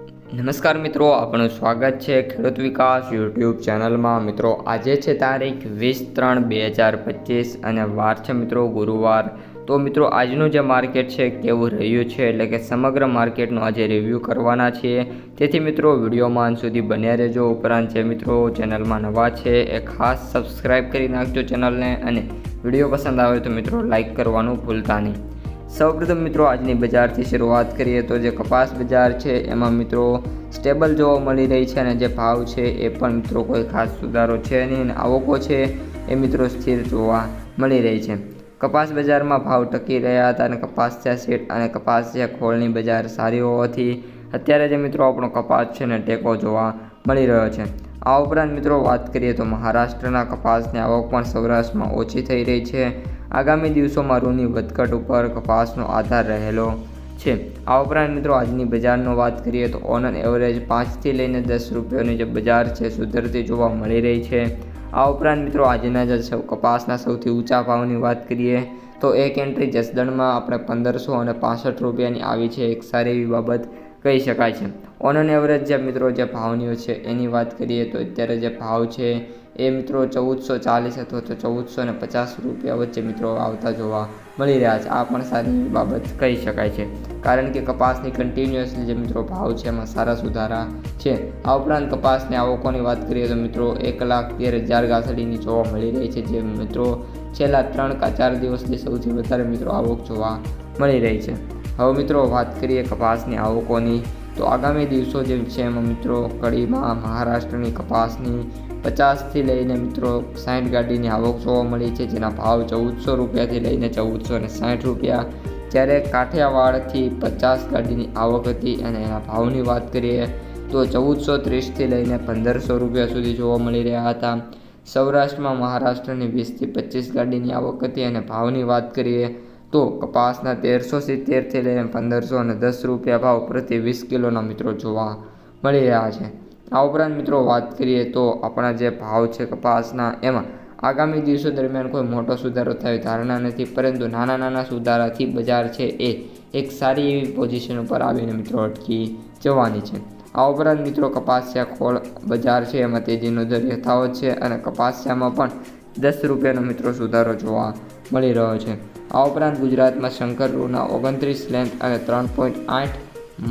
નમસ્કાર મિત્રો આપણું સ્વાગત છે ખેડૂત વિકાસ યુટ્યુબ ચેનલમાં. મિત્રો, આજે છે તારીખ વીસ ત્રણ બે હજાર પચીસ અને વાર છે મિત્રો ગુરુવાર. તો મિત્રો, આજનું જે માર્કેટ છે કેવું રહ્યું છે? એટલે કે સમગ્ર માર્કેટનો આજે રિવ્યૂ કરવાના છીએ. તેથી મિત્રો, વિડીયોમાં અંત સુધી બન્યા રહેજો. ઉપરાંત જે મિત્રો ચેનલમાં નવા છે, એ ખાસ સબસ્ક્રાઈબ કરી નાખજો ચેનલને. અને વીડિયો પસંદ આવે તો મિત્રો લાઇક કરવાનું ભૂલતા નહીં. સૌપ્રથમ મિત્રો, આજની બજારથી શરૂઆત કરીએ તો જે કપાસ બજાર છે, એમાં મિત્રો સ્ટેબલ જોવા મળી રહી છે અને જે ભાવ છે એ પણ મિત્રો કોઈ ખાસ સુધારો છે નહીં અને આવકો છે એ મિત્રો સ્થિર જોવા મળી રહી છે. કપાસ બજારમાં ભાવ ટકી રહ્યા હતા અને કપાસ છે સીટ અને કપાસ છે ખોળની બજાર સારી હોવાથી અત્યારે જે મિત્રો આપણો કપાસ છે ને ટેકો જોવા મળી રહ્યો છે. આ ઉપરાંત મિત્રો વાત કરીએ તો મહારાષ્ટ્રના કપાસની આવક પણ સૌરાષ્ટ્રમાં ઓછી થઈ રહી છે. આગામી દિવસોમાં રૂની વધઘટ ઉપર કપાસનો આધાર રહેલો છે. આ ઉપરાંત મિત્રો, આજની બજારનો વાત કરીએ તો ઓન એન એવરેજ પાંચથી લઈને દસ રૂપિયાની જે બજાર છે, સુધરતી જોવા મળી રહી છે. આ ઉપરાંત મિત્રો, આજના જે સૌ કપાસના સૌથી ઊંચા ભાવની વાત કરીએ તો એક એન્ટ્રી જસદણમાં આપણે પંદરસો અને પાસઠ રૂપિયાની આવી છે. એક સારી એવી બાબત કહી શકાય છે. ઓન એન એવરેજ જે મિત્રો જે ભાવનીઓ છે એની વાત કરીએ તો અત્યારે જે ભાવ છે એ મિત્રો ચૌદસો ચાલીસ અથવા તો ચૌદસો ને પચાસ રૂપિયા વચ્ચે મિત્રો આવતા જોવા મળી રહ્યા છે. આ પણ સારી બાબત કહી શકાય છે. કારણ કે કપાસની કન્ટિન્યુઅસલી જે મિત્રો ભાવ છે એમાં સારા સુધારા છે. આ ઉપરાંત કપાસની આવકોની વાત કરીએ તો મિત્રો એક લાખ તેર હજાર ગાસડીની જોવા મળી રહી છે. જે મિત્રો છેલ્લા ત્રણ કા ચાર દિવસથી સૌથી વધારે મિત્રો આવક જોવા મળી રહી છે. હવે મિત્રો વાત કરીએ કપાસની આવકોની, તો આગામી દિવસો જેમ છે એમાં મિત્રો કડીમાં મહારાષ્ટ્રની કપાસની પચાસથી લઈને મિત્રો સાઠ ગાડીની આવક જોવા મળી છે, જેના ભાવ ચૌદસો રૂપિયાથી લઈને ચૌદસો ને સાઠ રૂપિયા. જ્યારે કાઠિયાવાડથી પચાસ ગાડીની આવક હતી અને એના ભાવની વાત કરીએ, તો ચૌદસો ત્રીસથી લઈને પંદરસો રૂપિયા સુધી જોવા મળી રહ્યા હતા. સૌરાષ્ટ્રમાં મહારાષ્ટ્રની વીસથી પચીસ ગાડીની આવક હતી અને ભાવની વાત કરીએ તો કપાસના તેરસો સિત્તેરથી લઈને પંદરસો અને દસ રૂપિયા ભાવ પ્રતિ વીસ કિલોના મિત્રો જોવા મળી રહ્યા છે. આ ઉપરાંત મિત્રો વાત કરીએ તો આપણા જે ભાવ છે કપાસના, એમાં આગામી દિવસો દરમિયાન કોઈ મોટો સુધારો થયો ધારણા નથી, પરંતુ નાના નાના સુધારાથી બજાર છે એ એક સારી એવી પોઝિશન ઉપર આવીને મિત્રો અટકી જવાની છે. આ ઉપરાંત મિત્રો કપાસિયા ખોળ બજાર છે, એમાં તેજીનો દર યથાવત છે અને કપાસિયામાં પણ દસ રૂપિયાનો મિત્રો સુધારો જોવા મળી રહ્યો છે. આ ઉપરાંત ગુજરાતમાં શંકર રૂના ઓગણત્રીસ લેન્થ અને ત્રણ પોઈન્ટ આઠ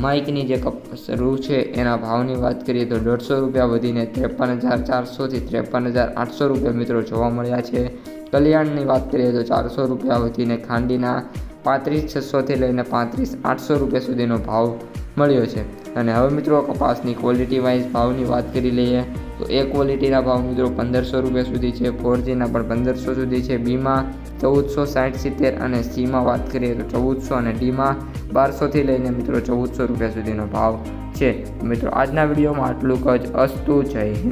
માઇકની જે કપ રૂ છે, એના ભાવની વાત કરીએ તો દોઢસો રૂપિયા વધીને ત્રેપન હજાર ચારસોથી ત્રેપન હજાર આઠસો રૂપિયા મિત્રો જોવા મળ્યા છે. કલ્યાણની વાત કરીએ તો ચારસો રૂપિયા વધીને ખાંડીના પાંત્રીસ છસોથી લઈને પાંત્રીસ આઠસો રૂપિયા સુધીનો ભાવ મળ્યો છે. અને હવે મિત્રો કપાસની ક્વોલિટી વાઇઝ ભાવની વાત કરી લઈએ તો એ ક્વોલિટીના ભાવ મિત્રો પંદરસો રૂપિયા સુધી છે ફોરજીના પણ પંદરસો સુધી છે, બીમાં ચૌદસો સાઠ, સિત્તેર અને સીમાં વાત કરીએ તો ચૌદસો અને ડીમાં બારસોથી લઈને મિત્રો ચૌદસો રૂપિયા સુધીનો ભાવ છે. મિત્રો આજના વિડીયોમાં આટલું જ. અસ્તુ જય હિન્દ.